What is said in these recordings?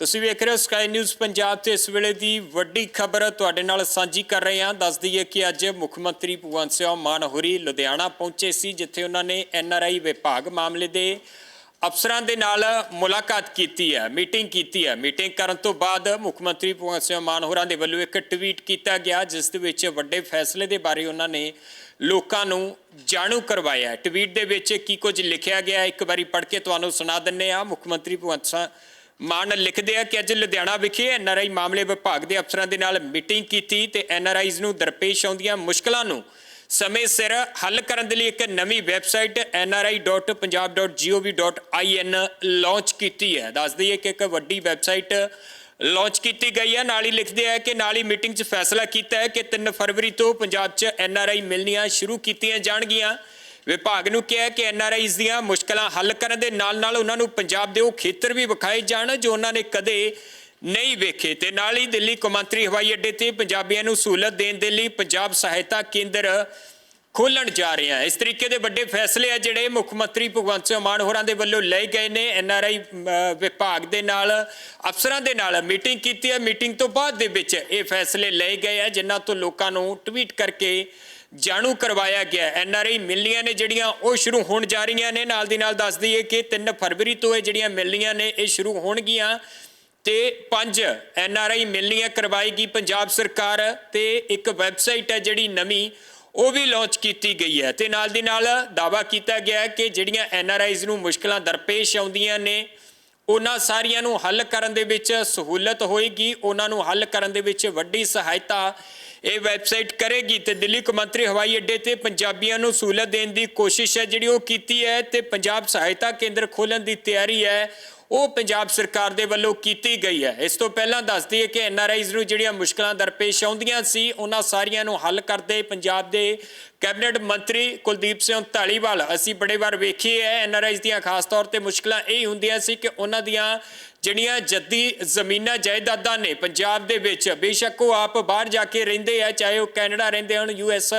ਤੁਸੀਂ ਵੇਖ ਰਹੇ ਹੋ ਸਕਾਈ ਨਿਊਜ਼ ਪੰਜਾਬ ਤੇ ਇਸ ਵੇਲੇ ਦੀ ਵੱਡੀ ਖਬਰ ਤੁਹਾਡੇ ਨਾਲ ਸਾਂਝੀ ਕਰ ਰਹੇ ਹਾਂ। ਦੱਸ ਦਈਏ ਕਿ ਅੱਜ ਮੁੱਖ ਮੰਤਰੀ ਭਗਵੰਤ ਸਿੰਘ ਮਾਨ ਹੋਰੀ ਲੁਧਿਆਣਾ ਪਹੁੰਚੇ ਸੀ, ਜਿੱਥੇ ਉਹਨਾਂ ਨੇ ਐਨਆਰਆਈ ਵਿਭਾਗ ਮਾਮਲੇ ਦੇ ਅਫਸਰਾਂ ਦੇ ਨਾਲ ਮੁਲਾਕਾਤ ਕੀਤੀ ਹੈ, ਮੀਟਿੰਗ ਕੀਤੀ ਹੈ। ਮੀਟਿੰਗ ਕਰਨ ਤੋਂ ਬਾਅਦ ਮੁੱਖ ਮੰਤਰੀ ਭਗਵੰਤ ਸਿੰਘ ਮਾਨ ਹੋਰਾਂ ਦੇ ਵੱਲੋਂ ਇੱਕ ਟਵੀਟ ਕੀਤਾ ਗਿਆ, ਜਿਸ ਦੇ ਵਿੱਚ ਵੱਡੇ ਫੈਸਲੇ ਦੇ ਬਾਰੇ ਉਹਨਾਂ ਨੇ ਲੋਕਾਂ ਨੂੰ ਜਾਣੂ ਕਰਵਾਇਆ ਟਵੀਟ ਦੇ ਵਿੱਚ ਕੀ ਕੁਝ ਲਿਖਿਆ ਗਿਆ ਇੱਕ ਵਾਰੀ ਪੜ੍ਹ ਕੇ ਤੁਹਾਨੂੰ ਸੁਣਾ ਦਿੰਨੇ ਆ ਮੁੱਖ ਮੰਤਰੀ ਭਗਵੰਤ ਸਿੰਘ ਮਾਨ ਲਿਖਦੇ ਆ ਕਿ ਅੱਜ ਲੁਧਿਆਣਾ ਵਿਖੇ ਐਨਆਰਆਈ ਮਾਮਲੇ ਵਿਭਾਗ ਦੇ ਅਫਸਰਾਂ ਦੇ ਨਾਲ ਮੀਟਿੰਗ ਕੀਤੀ ਤੇ ਐਨਆਰਆਈਜ਼ ਨੂੰ ਦਰਪੇਸ਼ ਆਉਂਦੀਆਂ ਮੁਸ਼ਕਲਾਂ ਨੂੰ ਸਮੇਂ ਸਿਰ ਹੱਲ ਕਰਨ ਦੇ ਲਈ ਇੱਕ ਨਵੀਂ ਵੈਬਸਾਈਟ nri.punjab.gov.in ਲਾਂਚ ਕੀਤੀ ਹੈ। ਦੱਸ ਦਈਏ ਕਿ ਇੱਕ ਵੱਡੀ ਵੈਬਸਾਈਟ ਲਾਂਚ ਕੀਤੀ ਗਈ ਹੈ। ਨਾਲ ਹੀ ਲਿਖਦੇ ਆ ਕਿ ਨਾਲ ਹੀ ਮੀਟਿੰਗ 'ਚ ਫੈਸਲਾ ਕੀਤਾ ਹੈ ਕਿ 3 ਫਰਵਰੀ ਤੋਂ ਪੰਜਾਬ 'ਚ ਐਨਆਰਆਈ ਮਿਲਣੀਆਂ ਸ਼ੁਰੂ ਕੀਤੀਆਂ ਜਾਣਗੀਆਂ। ਵਿਭਾਗ ਨੂੰ ਕਿਹਾ ਕਿ ਐਨਆਰਆਈਜ਼ ਦੀਆਂ ਮੁਸ਼ਕਲਾਂ ਹੱਲ ਕਰਨ ਦੇ ਨਾਲ-ਨਾਲ ਉਹਨਾਂ ਨੂੰ ਪੰਜਾਬ ਦੇ ਉਹ ਖੇਤਰ ਵੀ ਵਿਖਾਏ ਜਾਣ ਜੋ ਉਹਨਾਂ ਨੇ ਕਦੇ ਨਹੀਂ ਵੇਖੇ। ਤੇ ਨਾਲ ਹੀ ਦਿੱਲੀ ਕੌਮਾਂਤਰੀ ਹਵਾਈ ਅੱਡੇ ਤੇ ਪੰਜਾਬੀਆਂ ਨੂੰ ਸਹੂਲਤ ਦੇਣ ਦੇ ਲਈ ਪੰਜਾਬ ਸਹਾਇਤਾ ਕੇਂਦਰ ਖੋਲਣ ਜਾ ਰਹੇ ਆ ਇਸ ਤਰੀਕੇ ਦੇ ਵੱਡੇ ਫੈਸਲੇ ਆ ਜਿਹੜੇ ਮੁੱਖ ਮੰਤਰੀ ਭਗਵੰਤ ਸਿੰਘ ਮਾਨ ਹੋਰਾਂ ਦੇ ਵੱਲੋਂ ਲਏ ਗਏ ਨੇ। ਐਨ ਆਰ ਆਈ ਵਿਭਾਗ ਦੇ ਨਾਲ, ਅਫਸਰਾਂ ਦੇ ਨਾਲ ਮੀਟਿੰਗ ਕੀਤੀ ਹੈ। ਮੀਟਿੰਗ ਤੋਂ ਬਾਅਦ ਦੇ ਵਿੱਚ ਇਹ ਫੈਸਲੇ ਲਏ ਗਏ ਆ, ਜਿਨ੍ਹਾਂ ਤੋਂ ਲੋਕਾਂ ਨੂੰ ਟਵੀਟ ਕਰਕੇ ਜਾਣੂ ਕਰਵਾਇਆ ਗਿਆ ਐੱਨ ਆਰ ਆਈ ਮਿਲਣੀਆਂ ਨੇ ਜਿਹੜੀਆਂ ਉਹ ਸ਼ੁਰੂ ਹੋਣ ਜਾ ਰਹੀਆਂ ਨੇ। ਨਾਲ ਦੀ ਨਾਲ ਦੱਸ ਦਈਏ ਕਿ 3 ਫਰਵਰੀ ਤੋਂ ਇਹ ਜਿਹੜੀਆਂ ਮਿਲਣੀਆਂ ਨੇ, ਇਹ ਸ਼ੁਰੂ ਹੋਣਗੀਆਂ। ਤੇ ਪੰਜ ਆਈ ਮਿਲਣੀਆਂ ਕਰਵਾਏਗੀ ਪੰਜਾਬ ਸਰਕਾਰ ਤੇ ਇੱਕ ਵੈਬਸਾਈਟ ਹੈ ਜਿਹੜੀ ਨਵੀਂ, ਉਹ ਵੀ ਲਾਂਚ ਕੀਤੀ ਗਈ ਹੈ। ਤੇ ਨਾਲ ਦੀ ਨਾਲ ਦਾਵਾ ਕੀਤਾ ਗਿਆ ਕਿ ਜਿਹੜੀਆਂ ਐੱਨ ਆਰ ਆਈਜ਼ ਨੂੰ ਮੁਸ਼ਕਲਾਂ ਦਰਪੇਸ਼ ਆਉਂਦੀਆਂ ਨੇ, ਉਹਨਾਂ ਸਾਰੀਆਂ ਨੂੰ ਹੱਲ ਕਰਨ ਦੇ ਵਿੱਚ ਸਹੂਲਤ ਹੋਏਗੀ। ਉਹਨਾਂ ਨੂੰ ਹੱਲ ਕਰਨ ਦੇ ਵਿੱਚ ਵੱਡੀ ਸਹਾਇਤਾ ਇਹ ਵੈਬਸਾਈਟ ਕਰੇਗੀ ਤੇ ਦਿੱਲੀ ਕੌਮਾਂਤਰੀ ਹਵਾਈ ਅੱਡੇ ਤੇ ਪੰਜਾਬੀਆਂ ਨੂੰ ਸਹੂਲਤ ਦੇਣ ਦੀ ਕੋਸ਼ਿਸ਼ ਹੈ ਜਿਹੜੀ ਉਹ ਕੀਤੀ ਹੈ ਤੇ ਪੰਜਾਬ ਸਹਾਇਤਾ ਕੇਂਦਰ ਖੋਲਣ ਦੀ ਤਿਆਰੀ ਹੈ। ਉਹ ਪੰਜਾਬ ਸਰਕਾਰ ਦੇ ਵੱਲੋਂ ਕੀਤੀ ਗਈ ਹੈ। ਇਸ ਤੋਂ ਪਹਿਲਾਂ ਦੱਸਦੀ ਹੈ ਕਿ ਐੱਨ ਆਰ ਆਈਜ਼ ਨੂੰ ਜਿਹੜੀਆਂ ਮੁਸ਼ਕਲਾਂ ਦਰਪੇਸ਼ ਆਉਂਦੀਆਂ ਸੀ, ਉਹਨਾਂ ਸਾਰੀਆਂ ਨੂੰ ਹੱਲ ਕਰਦੇ ਪੰਜਾਬ ਦੇ ਕੈਬਨਿਟ ਮੰਤਰੀ ਕੁਲਦੀਪ ਸਿੰਘ ਢਾਲੀਵਾਲ ਅਸੀਂ ਬੜੇ ਵਾਰ ਵੇਖੀ ਹੈ ਆਈਜ਼ ਦੀਆਂ ਖਾਸ ਤੌਰ ਤੇ ਮੁਸ਼ਕਲਾਂ ਇਹ ਹੁੰਦੀਆਂ ਸੀ ਕਿ ਉਹਨਾਂ ਦੀਆਂ ਜਿਹੜੀਆਂ ਜੱਦੀ ਜ਼ਮੀਨਾਂ ਜਾਇਦਾਦਾਂ ਨੇ ਪੰਜਾਬ ਦੇ ਵਿੱਚ, ਬੇਸ਼ੱਕ ਉਹ ਆਪ ਬਾਹਰ ਜਾ ਕੇ ਰਹਿੰਦੇ ਆ, ਚਾਹੇ ਉਹ ਕੈਨੇਡਾ ਰਹਿੰਦੇ ਹਨ ਯੂ ਯੂਐਸ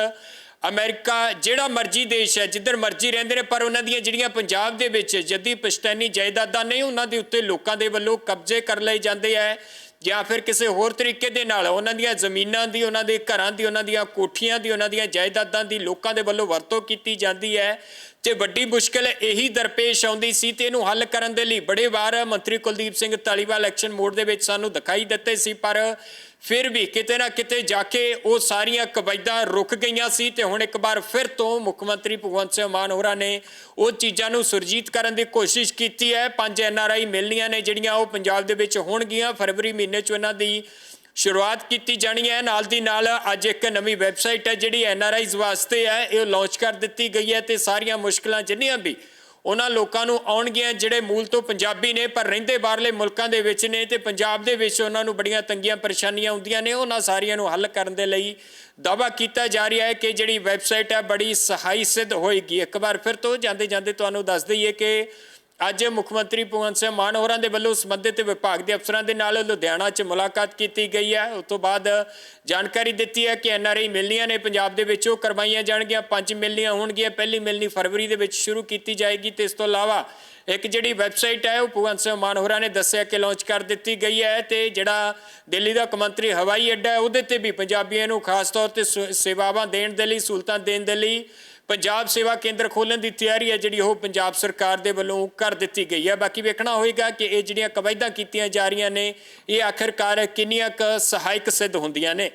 ਅਮਰੀਕਾ ਜਿਹੜਾ ਮਰਜ਼ੀ ਦੇਸ਼ ਹੈ, ਜਿੱਧਰ ਮਰਜ਼ੀ ਰਹਿੰਦੇ ਨੇ, ਪਰ ਉਹਨਾਂ ਦੀਆਂ ਜਿਹੜੀਆਂ ਪੰਜਾਬ ਦੇ ਵਿੱਚ ਜੱਦੀ ਪਸ਼ਤੈਨੀ ਜਾਇਦਾਦਾਂ ਨੇ, ਉਹਨਾਂ ਦੇ ਉੱਤੇ ਲੋਕਾਂ ਦੇ ਵੱਲੋਂ ਕਬਜ਼ੇ ਕਰ ਲਏ ਜਾਂਦੇ ਆ ਜਾਂ ਫਿਰ ਕਿਸੇ ਹੋਰ ਤਰੀਕੇ ਦੇ ਨਾਲ ਉਹਨਾਂ ਦੀਆਂ ਜ਼ਮੀਨਾਂ ਦੀ, ਉਹਨਾਂ ਦੇ ਘਰਾਂ ਦੀ, ਉਹਨਾਂ ਦੀਆਂ ਕੋਠੀਆਂ ਦੀ, ਉਹਨਾਂ ਦੀਆਂ ਜਾਇਦਾਦਾਂ ਦੀ ਲੋਕਾਂ ਦੇ ਵੱਲੋਂ ਵਰਤੋਂ ਕੀਤੀ ਜਾਂਦੀ ਹੈ। ਤੇ ਵੱਡੀ ਮੁਸ਼ਕਲ ਇਹੀ ਦਰਪੇਸ਼ ਆਉਂਦੀ ਸੀ ਤੇ ਇਹਨੂੰ ਹੱਲ ਕਰਨ ਦੇ ਲਈ ਬੜੇ ਵਾਰ ਮੰਤਰੀ ਕੁਲਦੀਪ ਸਿੰਘ ਧਾਲੀਵਾਲ ਐਕਸ਼ਨ ਮੋਡ ਦੇ ਵਿੱਚ ਸਾਨੂੰ ਦਿਖਾਈ ਦਿੱਤੇ ਸੀ, ਪਰ ਫਿਰ ਵੀ ਕਿਤੇ ਨਾ ਕਿਤੇ ਜਾ ਕੇ ਉਹ ਸਾਰੀਆਂ ਕਵਾਇਦਾਂ ਰੁਕ ਗਈਆਂ ਸੀ ਤੇ ਹੁਣ ਇੱਕ ਵਾਰ ਫਿਰ ਤੋਂ ਮੁੱਖ ਮੰਤਰੀ ਭਗਵੰਤ ਸਿੰਘ ਮਾਨ ਹੋਰਾਂ ਨੇ ਉਹ ਚੀਜ਼ਾਂ ਨੂੰ ਸੁਰਜੀਤ ਕਰਨ ਦੀ ਕੋਸ਼ਿਸ਼ ਕੀਤੀ ਹੈ। ਪੰਜ ਐਨਆਰਆਈ ਮਿਲਣੀਆਂ ਨੇ ਜਿਹੜੀਆਂ ਉਹ ਪੰਜਾਬ ਦੇ ਵਿੱਚ ਹੋਣਗੀਆਂ। ਫਰਵਰੀ ਮਹੀਨੇ 'ਚ ਇਹਨਾਂ ਦੀ ਸ਼ੁਰੂਆਤ ਕੀਤੀ ਜਾਣੀ ਹੈ। ਨਾਲ ਦੀ ਨਾਲ ਅੱਜ ਇੱਕ ਨਵੀਂ ਵੈਬਸਾਈਟ ਹੈ ਜਿਹੜੀ ਐਨਆਰਆਈਜ਼ ਵਾਸਤੇ ਹੈ। ਇਹ ਲਾਂਚ ਕਰ ਦਿੱਤੀ ਗਈ ਹੈ ਤੇ ਸਾਰੀਆਂ ਮੁਸ਼ਕਲਾਂ ਜਿੰਨੀਆਂ ਵੀ ਉਹਨਾਂ ਲੋਕਾਂ ਨੂੰ ਆਉਣਗੀਆਂ ਜਿਹੜੇ ਮੂਲ ਤੋਂ ਪੰਜਾਬੀ ਨੇ, ਪਰ ਰਹਿੰਦੇ ਬਾਹਰਲੇ ਮੁਲਕਾਂ ਦੇ ਵਿੱਚ ਨੇ ਤੇ ਪੰਜਾਬ ਦੇ ਵਿੱਚ ਉਹਨਾਂ ਨੂੰ ਬੜੀਆਂ ਤੰਗੀਆਂ ਪਰੇਸ਼ਾਨੀਆਂ ਆਉਂਦੀਆਂ ਨੇ। ਉਹਨਾਂ ਸਾਰੀਆਂ ਨੂੰ ਹੱਲ ਕਰਨ ਦੇ ਲਈ ਦਾਵਾ ਕੀਤਾ ਜਾ ਰਿਹਾ ਹੈ ਕਿ ਜਿਹੜੀ ਵੈਬਸਾਈਟ ਹੈ ਬੜੀ ਸਹਾਈ ਸਿੱਧ ਹੋਏਗੀ। ਇੱਕ ਵਾਰ ਫਿਰ ਤੋਂ ਜਾਂਦੇ ਜਾਂਦੇ ਤੁਹਾਨੂੰ ਦੱਸ ਦਈਏ ਕਿ ਅੱਜ ਮੁੱਖ ਮੰਤਰੀ ਭਗਵੰਤ ਸਿੰਘ ਮਾਨ ਹੋਰਾਂ ਦੇ ਵੱਲੋਂ ਸੰਬੰਧਿਤ ਵਿਭਾਗ ਦੇ ਅਫਸਰਾਂ ਦੇ ਨਾਲ ਲੁਧਿਆਣਾ 'ਚ ਮੁਲਾਕਾਤ ਕੀਤੀ ਗਈ ਹੈ। ਉਸ ਤੋਂ ਬਾਅਦ ਜਾਣਕਾਰੀ ਦਿੱਤੀ ਹੈ ਕਿ ਐਨਆਰਆਈ ਮਿਲਣੀਆਂ ਨੇ। ਪੰਜਾਬ ਦੇ ਵਿੱਚ ਉਹ ਕਰਵਾਈਆਂ ਜਾਣਗੀਆਂ। ਪੰਜ ਮਿਲਣੀਆਂ ਹੋਣਗੀਆਂ। ਪਹਿਲੀ ਮਿਲਣੀ ਫਰਵਰੀ ਦੇ ਵਿੱਚ ਸ਼ੁਰੂ ਕੀਤੀ ਜਾਏਗੀ। ਤੇ ਇਸ ਤੋਂ ਇਲਾਵਾ ਇੱਕ ਜਿਹੜੀ ਵੈਬਸਾਈਟ ਹੈ, ਉਹ ਭਗਵੰਤ ਸਿੰਘ ਮਾਨ ਹੋਰਾਂ ਨੇ ਦੱਸਿਆ ਕਿ ਲਾਂਚ ਕਰ ਦਿੱਤੀ ਗਈ ਹੈ ਤੇ ਜਿਹੜਾ ਦਿੱਲੀ ਦਾ ਕੌਮਾਂਤਰੀ ਹਵਾਈ ਅੱਡਾ ਹੈ, ਉਹਦੇ ਤੇ ਵੀ ਪੰਜਾਬੀਆਂ ਨੂੰ ਖਾਸ ਤੌਰ ਤੇ ਸ- ਸੇਵਾਵਾਂ ਦੇਣ ਦੇ ਲਈ, ਸਹੂਲਤਾਂ ਦੇਣ ਦੇ ਲਈ ਪੰਜਾਬ ਸੇਵਾ ਕੇਂਦਰ ਖੋਲਣ ਦੀ ਤਿਆਰੀ ਹੈ, ਜਿਹੜੀ ਉਹ ਪੰਜਾਬ ਸਰਕਾਰ ਦੇ ਵੱਲੋਂ ਕਰ ਦਿੱਤੀ ਗਈ ਹੈ। ਬਾਕੀ ਵੇਖਣਾ ਹੋਏਗਾ ਕਿ ਇਹ ਜਿਹੜੀਆਂ ਕਵਾਇਦਾਂ ਕੀਤੀਆਂ ਜਾ ਰਹੀਆਂ ਨੇ, ਇਹ ਆਖਿਰਕਾਰ ਕਿੰਨੀਆਂ ਕੁ ਸਹਾਇਕ ਸਿੱਧ ਹੁੰਦੀਆਂ ਨੇ।